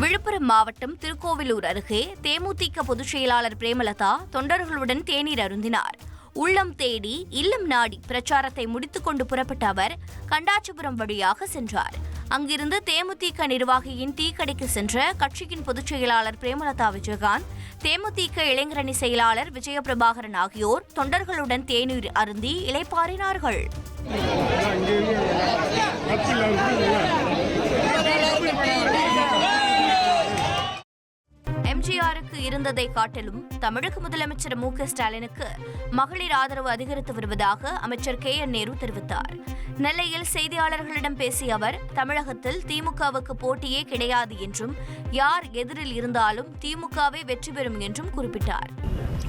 விழுப்புரம் மாவட்டம் திருக்கோவிலூர் அருகே தேமுதிக பொதுச் செயலாளர் பிரேமலதா தொண்டர்களுடன் தேநீர் அருந்தினார். உள்ளம் தேடி இல்லம் நாடி பிரச்சாரத்தை முடித்துக்கொண்டு புறப்பட்ட அவர் கண்டாச்சிபுரம் வழியாக சென்றார். அங்கிருந்து தேமுதிக நிர்வாகியின் தீக்கடைக்கு சென்ற கட்சியின் பொதுச் செயலாளர் பிரேமலதா விஜயகாந்த் தேமுதிக இளைஞரணி செயலாளர் விஜயபிரபாகரன் ஆகியோர் தொண்டர்களுடன் தேநீர் அருந்தி இளைப்பாறினார்கள். இருந்ததை காட்டிலும் தமிழக முதலமைச்சர் மு க ஸ்டாலினுக்கு மகளிர் ஆதரவு அதிகரித்து வருவதாக அமைச்சர் கே என் நேரு தெரிவித்தார். நெல்லையில் செய்தியாளர்களிடம் பேசிய அவர் தமிழகத்தில் திமுகவுக்கு போட்டியே கிடையாது என்றும் யார் எதிரில் இருந்தாலும் திமுகவே வெற்றி பெறும் என்றும் குறிப்பிட்டார்.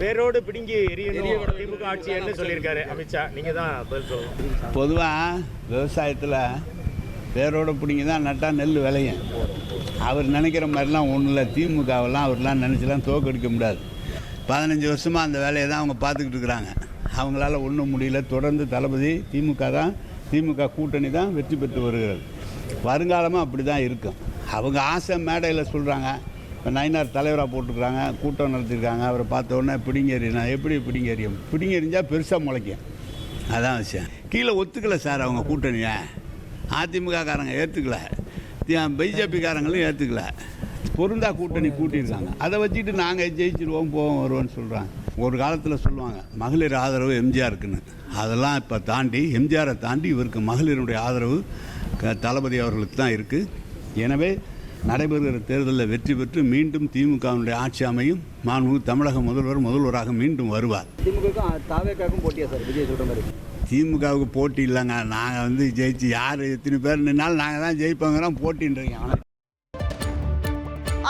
வேரோடு பிடுங்கி எரியணும் திமுக ஆட்சியர்னு சொல்லியிருக்காரு? அமித்ஷா நீங்க தான் பொதுவாக விவசாயத்தில் பேரோடு பிடிங்கி தான் நட்டால் நெல் விளையும். அவர் நினைக்கிற மாதிரிலாம் ஒன்றும் இல்லை. திமுகவெல்லாம் அவர்லாம் நினச்சிலாம் தோக்கடிக்க முடியாது. பதினஞ்சு வருஷமாக அந்த வேலையை தான் அவங்க பார்த்துக்கிட்டு இருக்கிறாங்க. அவங்களால ஒன்றும் முடியல. தொடர்ந்து தளபதி திமுக தான் திமுக கூட்டணி தான் வெற்றி பெற்று வருகிறது. வருங்காலமும் அப்படி தான் இருக்கும். அவங்க ஆசை மேடையில் சொல்கிறாங்க இப்போ நயினார் தலைவராக போட்டிருக்கிறாங்க கூட்டம் நடத்திருக்காங்க அவரை பார்த்த உடனே பிடிங்கறினா எப்படி பிடிங்கறியும்? பிடிங்கறிஞ்சால் பெருசாக முளைக்கும். அதான் விஷயம். கீழே ஒத்துக்கலை சார் அவங்க கூட்டணியை. அதிமுக காரங்க ஏற்றுக்கல பிஜேபிக்காரங்களும் ஏற்றுக்கல பொருந்தா கூட்டணி கூட்டியிருக்காங்க. அதை வச்சுட்டு நாங்கள் ஜெயிச்சிருவோம் போவோம் வருவோம்னு சொல்கிறாங்க ஒரு காலத்தில் சொல்லுவாங்க மகளிர் ஆதரவு எம்ஜிஆருக்குன்னு. அதெல்லாம் இப்போ தாண்டி எம்ஜிஆரை தாண்டி இவருக்கு மகளிருடைய ஆதரவு க- தளபதி அவர்களுக்கு தான் இருக்குது எனவே நடைபெறுகிற தேர்தலில் வெற்றி பெற்று மீண்டும் திமுகவினுடைய ஆட்சி அமையும். மாண்பு தமிழக முதல்வர் முதல்வராக மீண்டும் வருவார். திமுக தாவேக்காக்கும் போட்டியா சார்? விஜய் சொல்கிற மாதிரி. திமுகவுக்கு போட்டி இல்லைங்க. நாங்கள் வந்து ஜெயிச்சு யார் எத்தனை பேர் நின்னாலும் நாங்கள் தான் ஜெயிப்போங்கிறோம் போட்டின்றீங்க.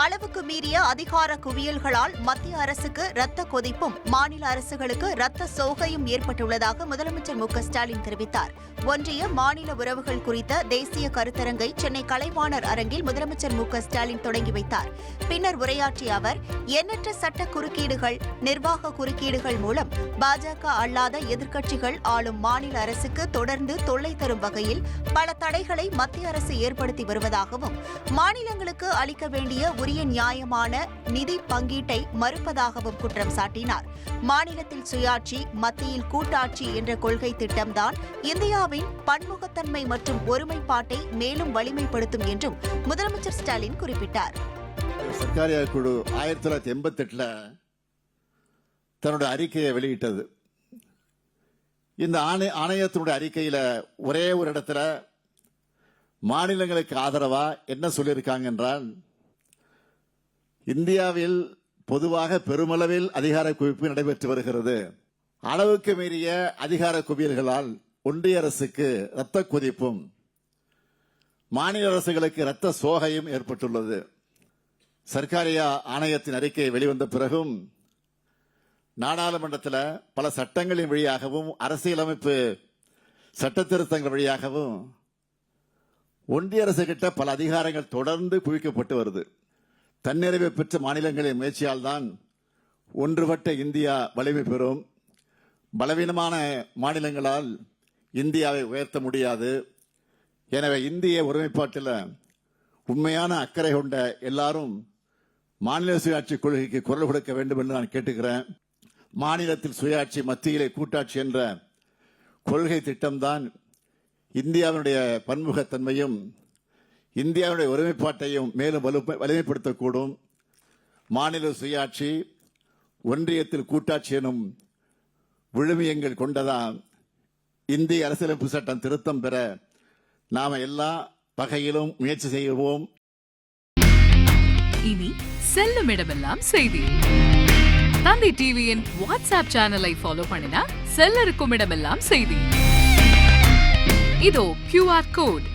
அளவுக்கு மீறிய அதிகார குவியல்களால் மத்திய அரசுக்கு ரத்த கொதிப்பும் மாநில அரசுகளுக்கு ரத்த சோகையும் ஏற்பட்டுள்ளதாக முதலமைச்சர் மு ஸ்டாலின் தெரிவித்தார். ஒன்றிய மாநில உறவுகள் குறித்த தேசிய கருத்தரங்கை சென்னை கலைவாணர் அரங்கில் முதலமைச்சர் மு ஸ்டாலின் தொடங்கி வைத்தார். பின்னர் உரையாற்றிய அவர் எண்ணற்ற சட்ட குறுக்கீடுகள் நிர்வாக குறுக்கீடுகள் மூலம் பாஜக அல்லாத எதிர்க்கட்சிகள் ஆளும் மாநில அரசுக்கு தொடர்ந்து தொல்லை தரும் வகையில் பல தடைகளை மத்திய அரசு ஏற்படுத்தி வருவதாகவும் மாநிலங்களுக்கு அளிக்க வேண்டிய உரிய உரிய நியாயமான நிதி பங்கீட்டை மறுப்பதாகவும் குற்றம் சாட்டினார். மாநிலத்தில் சுயாட்சி மத்தியில் கூட்டாட்சி என்ற கொள்கை திட்டம்தான் இந்தியாவின் பன்முகத்தன்மை மற்றும் ஒருமைப்பாட்டை மேலும் வலிமைப்படுத்தும் என்றும் முதலமைச்சர் ஸ்டாலின் குறிப்பிட்டார். சர்க்காரியா குழு ஆயிரத்தி தொள்ளாயிரத்தி எண்பத்தெட்டுல தன்னோட அறிக்கையை வெளியிட்டது. இந்த ஆணை ஆணையத்தினுடைய அறிக்கையில் ஒரே ஒரு இடத்துல மாநிலங்களுக்கு ஆதரவா என்ன சொல்லியிருக்காங்க என்றால் இந்தியாவில் பொதுவாக பெருமளவில் அதிகார குவிப்பு நடைபெற்று வருகிறது. அளவுக்கு மீறிய அதிகார குவியல்களால் ஒன்றிய அரசுக்கு இரத்த கொதிப்பும் மாநில அரசுகளுக்கு இரத்த சோகையும் ஏற்பட்டுள்ளது. சர்க்காரியா ஆணையத்தின் அறிக்கை வெளிவந்த பிறகும் நாடாளுமன்றத்தில் பல சட்டங்களின் வழியாகவும் அரசியலமைப்பு சட்ட திருத்தங்கள் வழியாகவும் ஒன்றிய அரசு கிட்ட பல அதிகாரங்கள் தொடர்ந்து குவிக்கப்பட்டு வருது. தன்னிறைவை பெற்ற மாநிலங்களின் முயற்சியால் தான் ஒன்றுபட்ட இந்தியா வலிமை பெறும். பலவீனமான மாநிலங்களால் இந்தியாவை உயர்த்த முடியாது. எனவே இந்திய ஒருமைப்பாட்டில் உண்மையான அக்கறை கொண்ட எல்லாரும் மாநில சுயாட்சி கொள்கைக்கு குரல் கொடுக்க வேண்டும் என்று நான் கேட்டுக்கிறேன். மாநிலத்தில் சுயாட்சி மத்தியிலே கூட்டாட்சி என்ற கொள்கை திட்டம்தான் இந்தியாவினுடைய பன்முகத்தன்மையும் இந்தியாவுடைய ஒருமைப்பாட்டையும் மேலும் வலு- வலிமைப்படுத்தக்கூடும். மாநில சுயாட்சி ஒன்றியத்தில் கூட்டாட்சி எனும் விழுமியங்கள் கொண்டதால் இந்திய அரசியலமைப்பு சட்டம் திருத்தம் பெற நாம எல்லா வகையிலும் முயற்சி செய்வோம். இனி செல்லும் இடமெல்லாம் செய்தி. தந்தி டிவியின் வாட்ஸ்அப் சேனலை ஃபாலோ பண்ணினா செல்ல இருக்கும் இடமெல்லாம் செய்தி. இதோ கியூஆர் கோட்